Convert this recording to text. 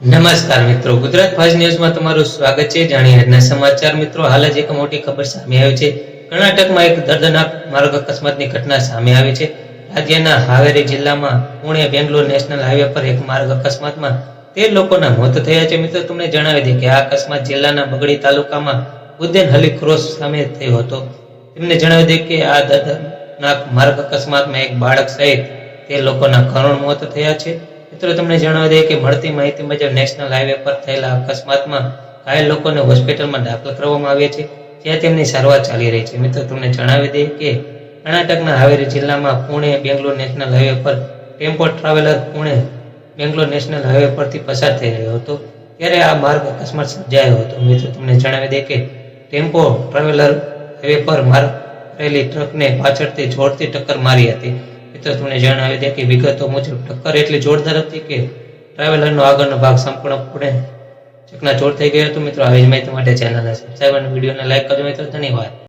નમસ્કાર મિત્રો. ગુજરાત ફાસ્ટ ન્યૂઝમાં તમારું સ્વાગત છે. જાણીએ આજના સમાચાર મિત્રો. હાલ જ એક મોટી ખબર સામે આવી છે. કર્ણાટકમાં એક દર્દનાક માર્ગ અકસ્માતની ઘટના સામે આવી છે. રાજ્યના હાવેરી જિલ્લામાં પુણે બેંગ્લોર નેશનલ હાઈવે પર એક માર્ગ અકસ્માતમાં તેર લોકોના મોત થયા છે. મિત્રો, તમને જણાવી દઈએ કે આ અકસ્માત જિલ્લાના બગડી તાલુકામાં ઉદ્દેન હલી ક્રોસ સામે થયો હતો. તેમને જણાવી દઈએ કે આ દર્દનાક માર્ગ અકસ્માતમાં એક બાળક સહિત તેર લોકોના કરુણ મોત થયા છે. મિત્રો, તમને જણાવી દઈએ કે મળતી માહિતી મુજબ નેશનલ હાઈવે પર થયેલા અકસ્માતમાં ઘાયલ લોકોને હોસ્પિટલમાં દાખલ કરવામાં આવ્યા છે. જ્યાં તેમની સારવાર ચાલી રહી છે. મિત્રો, તમને જણાવી દઈએ કે કર્ણાટકના હાવેરી જિલ્લામાં પુણે બેંગ્લોર નેશનલ હાઈવે પર tempo traveller Pune Bangalore national highway પરથી પસાર થઈ રહ્યો હતો. ત્યારે આ માર્ગ અકસ્માત સર્જાયો હતો. મિત્રો, તમને જણાવી દઈએ કે ટેમ્પો ટ્રાવેલર હાઈવે પર માર્ગ રહેલી ટ્રકને પાછળથી જોરથી ટક્કર મારી હતી. મિત્રો તમને જણાવી દે કે વિગતો મુજબ ટક્કર એટલી જોરદાર હતી કે ટ્રાવેલરનો આગળનો ભાગ સંપૂર્ણપણે ચકના ચોર થઈ ગયો હતો. મિત્રો, આવી જ માહિતી માટે ચેનલને સબસ્ક્રાઈબ અને વિડીયોને લાઈક કરજો મિત્રો. ધન્યવાદ.